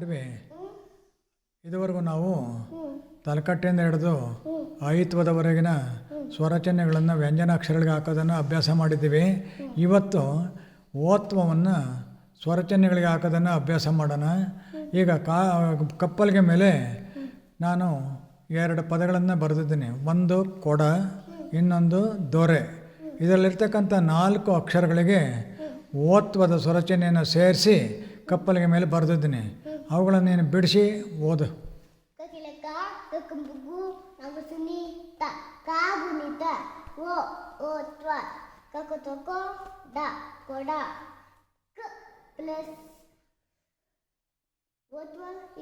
ಅರ್ವಿ ಇದುವರೆಗೂ ನಾವು ತಲಕಟ್ಟೆಯಿಂದ ಹಿಡಿದು ಐತ್ವದವರೆಗಿನ ಸ್ವರಚನೆಗಳನ್ನು, ವ್ಯಂಜನಾಕ್ಷರಗಳಿಗೆ ಹಾಕೋದನ್ನು ಅಭ್ಯಾಸ ಮಾಡಿದ್ದೀವಿ. ಇವತ್ತು ಓತ್ವವನ್ನು ಸ್ವರಚನೆಗಳಿಗೆ ಹಾಕೋದನ್ನು ಅಭ್ಯಾಸ ಮಾಡೋಣ. ಈಗ ಕಾ, ಕಪ್ಪಲಿಗೆ ಮೇಲೆ ನಾನು ಎರಡು ಪದಗಳನ್ನು ಬರೆದಿದ್ದೀನಿ. ಒಂದು ಕೊಡ, ಇನ್ನೊಂದು ದೊರೆ. ಇದರಲ್ಲಿರ್ತಕ್ಕಂಥ ನಾಲ್ಕು ಅಕ್ಷರಗಳಿಗೆ ಓತ್ವದ ಸ್ವರಚನೆಯನ್ನು ಸೇರಿಸಿ ಕಪ್ಪಲಿಗೆ ಮೇಲೆ ಬರೆದಿದ್ದೀನಿ. ಅವುಗಳನ್ನು ನೀನು ಬಿಡಿಸಿ ಓದು.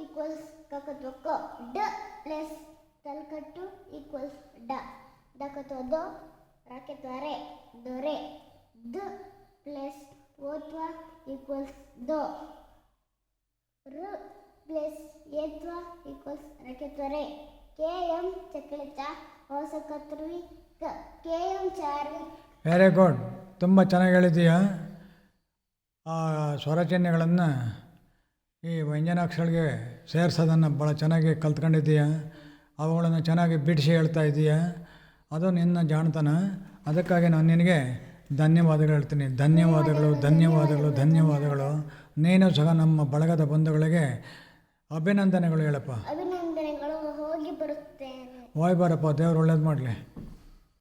ಈಕ್ವಲ್ಸ್ ಕಕ ತೊಕೊ ಡ ಪ್ಲಸ್ ತಲ್ಕಟ್ಟು ಈಕ್ವಲ್ಸ್, ಡ, ದಕತೊದೊ, ರಾಕೆತ್ವರೆ, ದೊರೆ, ದ ಪ್ಲಸ್ ಓತ್ವ ಈಕ್ವಲ್ಸ್, ದೊ. ರು ಪ್ಲಸ್ ಏತ್ವ ಈಕ್ವಲ್ಸ್, ರಕೆತ್ವರೆ ಕೆ ಎಂ ಚಕ್ಲಿತ ಹೊಸಕತ್ರಿ ಕ ಎಂ ಚಾರ್ವಿ. ವೆರಿ ಗುಡ್ ತುಂಬ ಚೆನ್ನಾಗಿ ಹೇಳಿದೀಯ ಆ ಸ್ವರಚಿಹ್ನೆಗಳನ್ನು ಈ ವ್ಯಂಜನಾಕ್ಷರಗಳಿಗೆ ಸೇರಿಸೋದನ್ನು ಭಾಳ ಚೆನ್ನಾಗಿ ಕಲ್ತ್ಕೊಂಡಿದ್ದೀಯ. ಅವುಗಳನ್ನು ಚೆನ್ನಾಗಿ ಬಿಡಿಸಿ ಹೇಳ್ತಾ ಇದ್ದೀಯ ಅದು ನಿನ್ನ ಜಾಣತನ. ಅದಕ್ಕಾಗಿ ನಾನು ನಿನಗೆ ಧನ್ಯವಾದಗಳು ಹೇಳ್ತೀನಿ. ಧನ್ಯವಾದಗಳು ಧನ್ಯವಾದಗಳು ಧನ್ಯವಾದಗಳು. ನೀನು ಸಹ ನಮ್ಮ ಬಳಗದ ಬಂಧುಗಳಿಗೆ ಅಭಿನಂದನೆಗಳು ಹೇಳಪ್ಪ. ಅಭಿನಂದನೆಗಳು ಹೋಗಿ ಬರುತ್ತೇನೆ. ಹೋಯ್ ಬಾರಪ್ಪ ದೇವ್ರು ಒಳ್ಳೇದು ಮಾಡಲಿ.